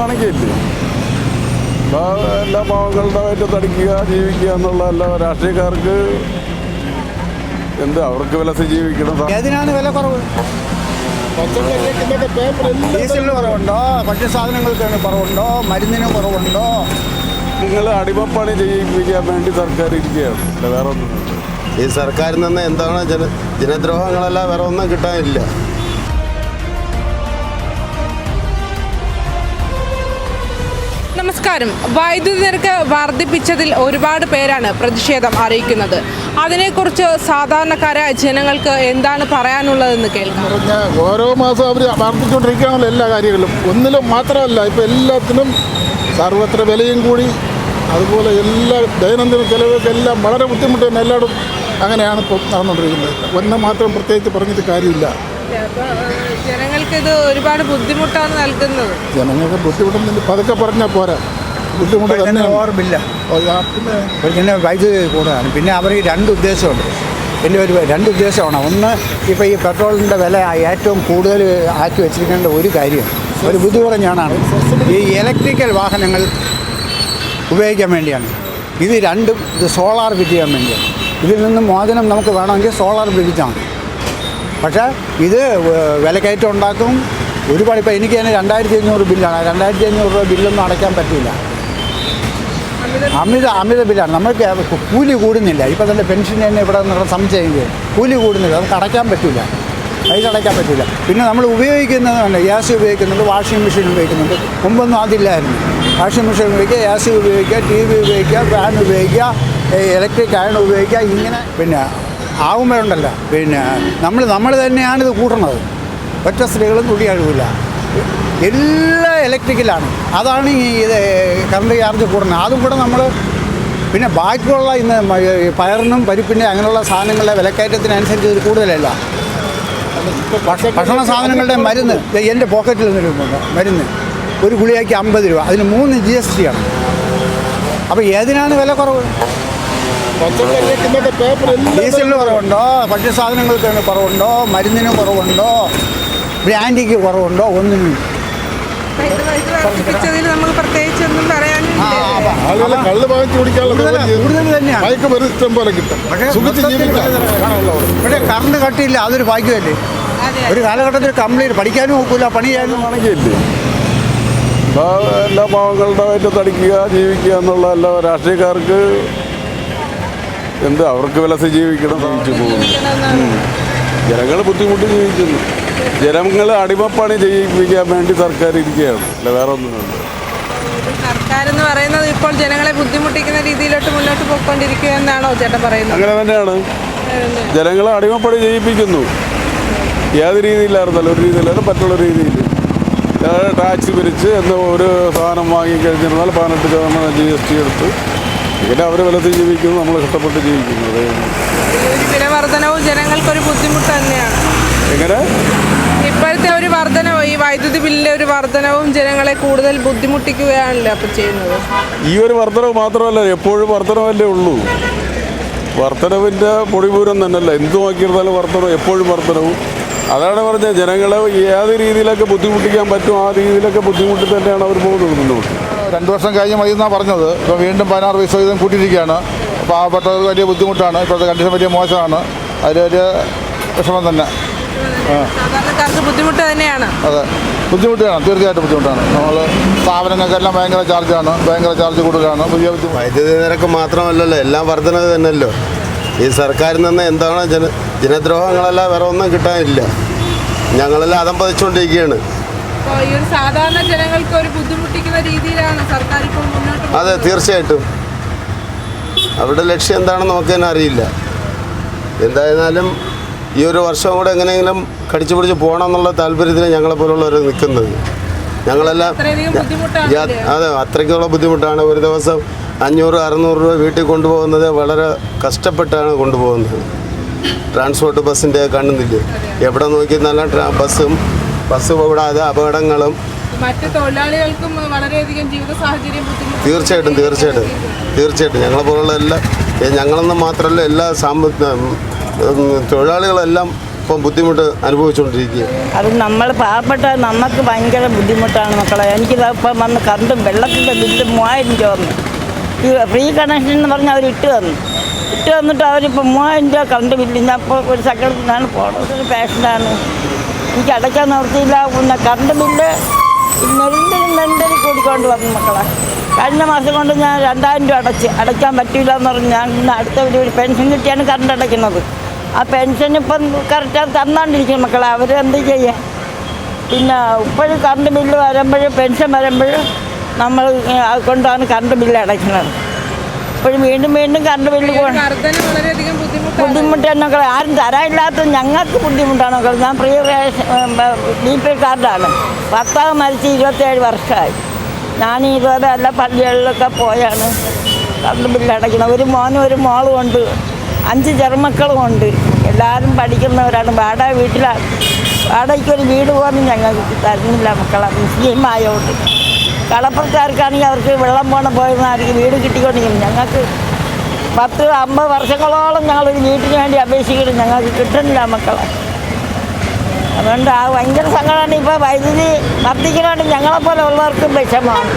കാണിക്കില്ലേ എല്ലാ പാവങ്ങളുടെ വയറ്റ് തടിക്കുക ജീവിക്കുക എന്നുള്ള എല്ലാ രാഷ്ട്രീയക്കാർക്ക് എന്ത് അവർക്ക് വിലസി ജീവിക്കണം ഏതിനാണ് വില കുറവ്? ഡീസലിന് കുറവുണ്ടോ? ഭക്ഷ്യ സാധനങ്ങൾക്ക് കുറവുണ്ടോ? മരുന്നിന് കുറവുണ്ടോ? നിങ്ങൾ അടിമപ്പണി ചെയ്യിപ്പിക്കാൻ വേണ്ടി സർക്കാർ ഇരിക്കുകയാണ്. വേറെ ഒന്നും ഈ സർക്കാരിൽ നിന്ന് എന്താണ് ജന ജനദ്രോഹങ്ങളല്ല വേറെ ഒന്നും കിട്ടാനില്ല. നമസ്കാരം. വൈദ്യുതി നിരക്ക് വർദ്ധിപ്പിച്ചതിൽ ഒരുപാട് പേരാണ് പ്രതിഷേധം അറിയിക്കുന്നത്. അതിനെക്കുറിച്ച് സാധാരണക്കാരായ ജനങ്ങൾക്ക് എന്താണ് പറയാനുള്ളതെന്ന് കേൾക്കാം. ഓരോ മാസം അവർ വർദ്ധിച്ചുകൊണ്ടിരിക്കുകയാണല്ലോ എല്ലാ കാര്യങ്ങളും ഒന്നിലും മാത്രമല്ല ഇപ്പം എല്ലാത്തിനും സർവത്ര വിലയും കൂടി. അതുപോലെ എല്ലാ ദൈനംദിന ചെലവൊക്കെ എല്ലാം വളരെ ബുദ്ധിമുട്ട് തന്നെ എല്ലായിടും അങ്ങനെയാണ് ഇപ്പോൾ നടന്നുകൊണ്ടിരിക്കുന്നത്. ഒന്ന് മാത്രം പ്രത്യേകിച്ച് പറഞ്ഞിട്ട് കാര്യമില്ല. ജനങ്ങൾക്ക് ഇത് ഒരുപാട് ബുദ്ധിമുട്ടാണ് നൽകുന്നത്. ജനങ്ങൾക്ക് ബുദ്ധിമുട്ടുന്നില്ല പതുക്കെ പറഞ്ഞാൽ പോരാ. ബുദ്ധിമുട്ട് തന്നെ ഓർമ്മില്ല പിന്നെ വൈദ്യുതി കൂടുതലാണ് പിന്നെ അവർ രണ്ട് ഉദ്ദേശമുണ്ട്. പിന്നെ ഒരു രണ്ട് ഉദ്ദേശമാണ്. ഒന്ന് ഇപ്പോൾ ഈ പെട്രോളിന്റെ വില ഏറ്റവും കൂടുതൽ ആക്കി വെച്ചിരിക്കേണ്ട ഒരു കാര്യം ഒരു ബുദ്ധി പറഞ്ഞാണ് ഈ ഇലക്ട്രിക്കൽ വാഹനങ്ങൾ ഉപയോഗിക്കാൻ വേണ്ടിയാണ്. ഇത് രണ്ടും ഇത് സോളാർ ഫിറ്റ് ചെയ്യാൻ വേണ്ടിയാണ്. ഇതിൽ നിന്നും മോചനം നമുക്ക് വേണമെങ്കിൽ സോളാർ മതി പക്ഷേ ഇത് വിലക്കയറ്റം ഉണ്ടാക്കും. ഒരുപാട് ഇപ്പം എനിക്ക് തന്നെ രണ്ടായിരത്തി അഞ്ഞൂറ് ബില്ലാണ് രണ്ടായിരത്തി അഞ്ഞൂറ് രൂപ ബില്ലൊന്നും അടയ്ക്കാൻ പറ്റില്ല അമിത അമിത ബില്ലാണ്. നമുക്ക് കൂലി കൂടുന്നില്ല. ഇപ്പോൾ തന്നെ പെൻഷൻ തന്നെ ഇവിടെ നിന്നുള്ള സംശയം കൂലി കൂടുന്നില്ല. നമുക്ക് അടയ്ക്കാൻ പറ്റില്ല പൈസ അടയ്ക്കാൻ പറ്റില്ല പിന്നെ നമ്മൾ ഉപയോഗിക്കുന്നത് എ ഗ്യാസ് ഉപയോഗിക്കുന്നുണ്ട് വാഷിംഗ് മെഷീൻ ഉപയോഗിക്കുന്നുണ്ട്. മുമ്പൊന്നും അതില്ലായിരുന്നു. വാഷിംഗ് മെഷീൻ ഉപയോഗിക്കുക ഗ്യാസ് ഉപയോഗിക്കുക ടി വി ഉപയോഗിക്കുക ഫാൻ ഉപയോഗിക്കുക ഇലക്ട്രിക് അയൺ ഉപയോഗിക്കുക ഇങ്ങനെ പിന്നെ ആകുമ്പോഴുണ്ടല്ലോ പിന്നെ നമ്മൾ നമ്മൾ തന്നെയാണ് ഇത് കൂട്ടണത് ഒറ്റ സ്ത്രീകളും തുടി അഴുകില്ല എല്ലാം ഇലക്ട്രിക്കലാണ്. അതാണ് ഈ ഇത് കറണ്ട് ചാർജ് കൂടുന്നത്. അതും കൂടെ നമ്മൾ പിന്നെ ബാക്കിയുള്ള ഇന്ന് പയറിനും പരിപ്പിന്റെ അങ്ങനെയുള്ള സാധനങ്ങളുടെ വിലക്കയറ്റത്തിനനുസരിച്ച് ഇത് കൂടുതലല്ല. ഭക്ഷ- ഭക്ഷണ സാധനങ്ങളുടെ മരുന്ന് എന്റെ പോക്കറ്റിൽ നിന്നിട്ടുണ്ട് മരുന്ന്. ഒരു ഗുളിയാക്കി അമ്പത് രൂപ. അതിന് മൂന്ന് ജി എസ് ടി ആണ്. അപ്പോൾ ഏതിനാണ് വില കുറവ്? ഡീസലിന് കുറവുണ്ടോ? ഭക്ഷ്യ സാധനങ്ങൾക്ക് കുറവുണ്ടോ? മരുന്നിന് കുറവുണ്ടോ? ബ്രാൻഡിക്ക് കുറവുണ്ടോ? ഒന്നിനും ഒന്നും കള്ള് വാങ്ങിച്ചു കുടിക്കാനുള്ള പക്ഷേ കറണ്ട് കട്ടിയില്ല അതൊരു ഭാഗ്യമല്ലേ? ഒരു കാലഘട്ടത്തിൽ കംപ്ലീറ്റ് പഠിക്കാനും ഒക്കില്ല പണി ചെയ്യാനും എല്ലാ പാവങ്ങളുടെ തടിക്കുക ജീവിക്കുക എന്നുള്ള എല്ലാ രാഷ്ട്രീയക്കാർക്ക് എന്ത് അവർക്ക് വിലസ ജീവിക്കണം ജീവിച്ചു പോകുന്നു. ജനങ്ങൾ ബുദ്ധിമുട്ട് ജീവിക്കുന്നു. ജനങ്ങൾ അടിമപ്പണി ചെയ്യിപ്പിക്കാൻ വേണ്ടി സർക്കാർ ഇരിക്കുകയാണ്. അല്ല വേറെ ഒന്നുമില്ല. സർക്കാർ എന്ന് പറയുന്നത് ഇപ്പോൾ ജനങ്ങളെ ബുദ്ധിമുട്ടിക്കുന്ന രീതിയിലോട്ട് മുന്നോട്ട് പോയിക്കൊണ്ടിരിക്കുക എന്നാണോ ചേട്ടൻ പറയുന്നത്? അങ്ങനെ തന്നെയാണ്. ജനങ്ങളെ അടിമപ്പണി ചെയ്യിപ്പിക്കുന്നു. ഏത് രീതിയിലായിരുന്നല്ലോ ഒരു രീതിയിലല്ല മറ്റുള്ള രീതിയിൽ. ടാക്സ് പിരിച്ച് എന്തോ ഒരു സാധനം വാങ്ങിക്കഴിഞ്ഞിരുന്നാൽ പതിനെട്ട് ശതമാനം ജി എസ് ടി എടുത്ത് ഇങ്ങനെ അവർ വിലത്തിൽ ജീവിക്കുന്നു നമ്മൾ കഷ്ടപ്പെട്ട് ജീവിക്കുന്നു. ഒരു വില വർധനവും ജനങ്ങൾക്കൊരു ബുദ്ധിമുട്ട് തന്നെയാണ്. എങ്ങനെ? ഇപ്പോഴത്തെ ഒരു വർധനവും ഈ വൈദ്യുതി ബില്ലിലെ ഒരു വർധനവും ജനങ്ങളെ കൂടുതൽ ബുദ്ധിമുട്ടിക്കുകയാണല്ലോ അപ്പൊ ചെയ്യുന്നത്. ഈ ഒരു വർധനവ് മാത്രമല്ല എപ്പോഴും വർധനവല്ലേ ഉള്ളൂ. വർധനവിന്റെ പൊടിപൂരം തന്നെയല്ല. എന്ത് നോക്കിയിരുന്നാലും വർധനവ് എപ്പോഴും വർധനവും. അതാണ് പറഞ്ഞത് ജനങ്ങളെ ഏത് രീതിയിലൊക്കെ ബുദ്ധിമുട്ടിക്കാൻ പറ്റും ആ രീതിയിലൊക്കെ ബുദ്ധിമുട്ടി തന്നെയാണ് അവർ പോകുന്നത് മുന്നോട്ട്. രണ്ട് വർഷം കഴിഞ്ഞ് മതി എന്നാണ് പറഞ്ഞത്. ഇപ്പോൾ വീണ്ടും പതിനാറ് പൈസ വീതം കൂട്ടിയിരിക്കുകയാണ്. പാവപ്പെട്ടവർക്ക് വലിയ ബുദ്ധിമുട്ടാണ്. ഇപ്പോഴത്തെ കണ്ടീഷൻ വലിയ മോശമാണ്. അതിലൊരു വിഷമം തന്നെ. ബുദ്ധിമുട്ട് തന്നെയാണ്. അതെ. ബുദ്ധിമുട്ടാണ്. തീർച്ചയായിട്ടും ബുദ്ധിമുട്ടാണ്. നമ്മൾ സ്ഥാപനങ്ങൾക്കെല്ലാം ഭയങ്കര ചാർജാണ്. ഭയങ്കര ചാർജ് കൂടുതലാണ് പുതിയ ബുദ്ധിമുട്ട് വൈദ്യുതി നിരക്ക് മാത്രമല്ലല്ലോ. എല്ലാം വർധന തന്നെയല്ലോ. ഈ സർക്കാരിൽ നിന്ന് എന്താണ് ജന ജനദ്രോഹങ്ങളെല്ലാം വേറെ ഒന്നും കിട്ടാനില്ല. ഞങ്ങളെല്ലാം അതം പതിച്ചുകൊണ്ടിരിക്കുകയാണ്. അപ്പോൾ ഈ ഒരു സാധാരണ ജനങ്ങൾക്ക് ഒരു ബുദ്ധിമുട്ടിക്കുന്ന രീതിയിലാണ് സർക്കാർ ഇപ്പോൾ മുന്നോട്ട് അതെ തീർച്ചയായിട്ടും. അവരുടെ ലക്ഷ്യം എന്താണെന്ന് നമുക്ക് തന്നെ അറിയില്ല. എന്തായിരുന്നാലും ഈ ഒരു വർഷം കൂടെ എങ്ങനെയെങ്കിലും കടിച്ചു പിടിച്ച് പോകണം എന്നുള്ള താല്പര്യത്തിന് ഞങ്ങളെ പോലുള്ളവർ നിൽക്കുന്നത്. ഞങ്ങളെല്ലാം അതെ അത്രയ്ക്കുള്ള ബുദ്ധിമുട്ടാണ്. ഒരു ദിവസം അഞ്ഞൂറ് അറുന്നൂറ് രൂപ വീട്ടിൽ കൊണ്ടുപോകുന്നത് വളരെ കഷ്ടപ്പെട്ടാണ് കൊണ്ടുപോകുന്നത്. ട്രാൻസ്പോർട്ട് ബസ്സിന്റെ കണ്ണുന്നില്ല എവിടെ നോക്കി നല്ല ബസ്സും ബസ് കൂടാതെ അപകടങ്ങളും മറ്റ് തൊഴിലാളികൾക്കും വളരെയധികം ജീവിത സാഹചര്യം തീർച്ചയായിട്ടും തീർച്ചയായിട്ടും തീർച്ചയായിട്ടും. ഞങ്ങളെ പോലുള്ള എല്ലാ ഞങ്ങളെന്ന് മാത്രമല്ല എല്ലാ സാമ്പത്തിക തൊഴിലാളികളെല്ലാം ഇപ്പം ബുദ്ധിമുട്ട് അനുഭവിച്ചുകൊണ്ടിരിക്കുക അത് നമ്മൾ പാവപ്പെട്ട നമുക്ക് ഭയങ്കര ബുദ്ധിമുട്ടാണ് മക്കളെ. എനിക്കിത് ഇപ്പം വന്ന് കണ്ട് വെള്ളത്തിന്റെ ബില്ല് മൂവായിരം രൂപ വന്നു. ഈ ഫ്രീ കണക്ഷൻ എന്ന് പറഞ്ഞ് അവർ ഇട്ട് തന്നു. ഇട്ട് തന്നിട്ട് അവരിപ്പോൾ മൂവായിരം രൂപ കറണ്ട് ബില്ല് ഞാൻ ഇപ്പോൾ ഒരു സങ്കടത്തിനാണ് പോണത്. ഒരു പേഷ്യന്റാണ് എനിക്ക് അടയ്ക്കാൻ നിർത്തിയില്ല പിന്നെ കറണ്ട് ബില്ല് നെല്ലരി കൂടിക്കൊണ്ട് വന്നു മക്കളെ. കഴിഞ്ഞ മാസം കൊണ്ട് ഞാൻ രണ്ടായിരം രൂപ അടച്ച്. അടയ്ക്കാൻ പറ്റില്ല എന്ന് പറഞ്ഞ് ഞാൻ ഇന്ന് അടുത്ത ഒരു പെൻഷൻ കിട്ടിയാണ് കറണ്ട് അടയ്ക്കുന്നത്. ആ പെൻഷൻ ഇപ്പം കറക്റ്റായി തന്നാണ്ടിരിക്കും മക്കളെ. അവർ എന്ത് ചെയ്യാൻ പിന്നെ ഇപ്പോഴും കറണ്ട് ബില്ല് വരുമ്പോൾ പെൻഷൻ വരുമ്പോൾ നമ്മൾ കൊണ്ടാണ് കറണ്ട് ബില്ല് അടയ്ക്കുന്നത്. ഇപ്പോഴും വീണ്ടും വീണ്ടും കറണ്ട് ബില്ല് ബുദ്ധിമുട്ടാണ്. മക്കളെ ആരും തരാനില്ലാത്ത ഞങ്ങൾക്ക് ബുദ്ധിമുട്ടാണ്. മക്കളെ ഞാൻ പ്രിയ ബി പി കാർഡാണ്. ഭർത്താവ് മരിച്ച് ഇരുപത്തേഴ് വർഷമായി. ഞാൻ ഇതുപോലെ എല്ലാ പള്ളികളിലൊക്കെ പോയാണ്. കറണ്ട് ബില്ല് അടയ്ക്കണം. ഒരു മോനും ഒരു മോളും ഉണ്ട്. അഞ്ച് ചെറുമക്കളും ഉണ്ട്. എല്ലാവരും പഠിക്കുന്നവരാണ്. വാടക വീട്ടിലാണ്. വാടകയ്ക്ക് ഒരു വീട് പോലും ഞങ്ങൾക്ക് തരുന്നില്ല മക്കളെ. മുസ്ലിം ആയതുകൊണ്ട് കളപ്പുറക്കാർക്കാണെങ്കിൽ അവർക്ക് വെള്ളം പോകണം പോയിരുന്നായിരിക്കും വീട് കിട്ടിക്കൊണ്ടിരിക്കും ഞങ്ങൾക്ക് പത്ത് അമ്പത് വർഷങ്ങളോളം ഞങ്ങളൊരു വീട്ടിന് വേണ്ടി അപേക്ഷിക്കുന്നു. ഞങ്ങൾക്ക് കിട്ടുന്നില്ല മക്കളെ. അതുകൊണ്ട് ആ ഭയങ്കര സങ്കടമാണ്. ഇപ്പോൾ വൈദ്യുതി വർദ്ധിക്കുന്നതുകൊണ്ട് ഞങ്ങളെപ്പോലെ ഉള്ളവർക്കും വിഷമമാണ്.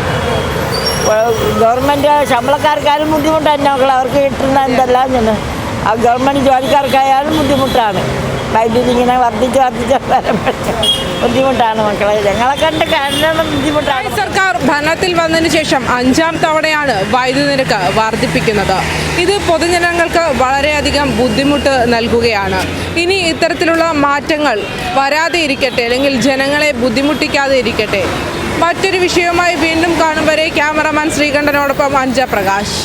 ഗവൺമെന്റ് ശമ്പളക്കാർക്കായാലും ബുദ്ധിമുട്ടാണ്. ഞങ്ങൾ അവർക്ക് കിട്ടുന്ന എന്തെല്ലാം ആ ഗവൺമെന്റ് ജോലിക്കാർക്കായാലും ബുദ്ധിമുട്ടാണ്. വൈദ്യുതി ഇങ്ങനെ വർദ്ധിച്ച് വർദ്ധിച്ച് ബുദ്ധിമുട്ടാണ് മക്കളെ. ഞങ്ങളെ കണ്ട് കാണുന്ന ബുദ്ധിമുട്ടാണ്. സർക്കാർ ഭരണത്തിൽ വന്നതിന് ശേഷം അഞ്ചാം തവണയാണ് വൈദ്യുതി നിരക്ക് വർദ്ധിപ്പിക്കുന്നത്. ഇത് പൊതുജനങ്ങൾക്ക് വളരെയധികം ബുദ്ധിമുട്ട് നൽകുകയാണ്. ഇനി ഇത്തരത്തിലുള്ള മാറ്റങ്ങൾ വരാതെ ഇരിക്കട്ടെ അല്ലെങ്കിൽ ജനങ്ങളെ ബുദ്ധിമുട്ടിക്കാതെ ഇരിക്കട്ടെ. മറ്റൊരു വിഷയവുമായി വീണ്ടും കാണും വരെ ക്യാമറമാൻ ശ്രീകണ്ഠനോടൊപ്പം അഞ്ച പ്രകാശ്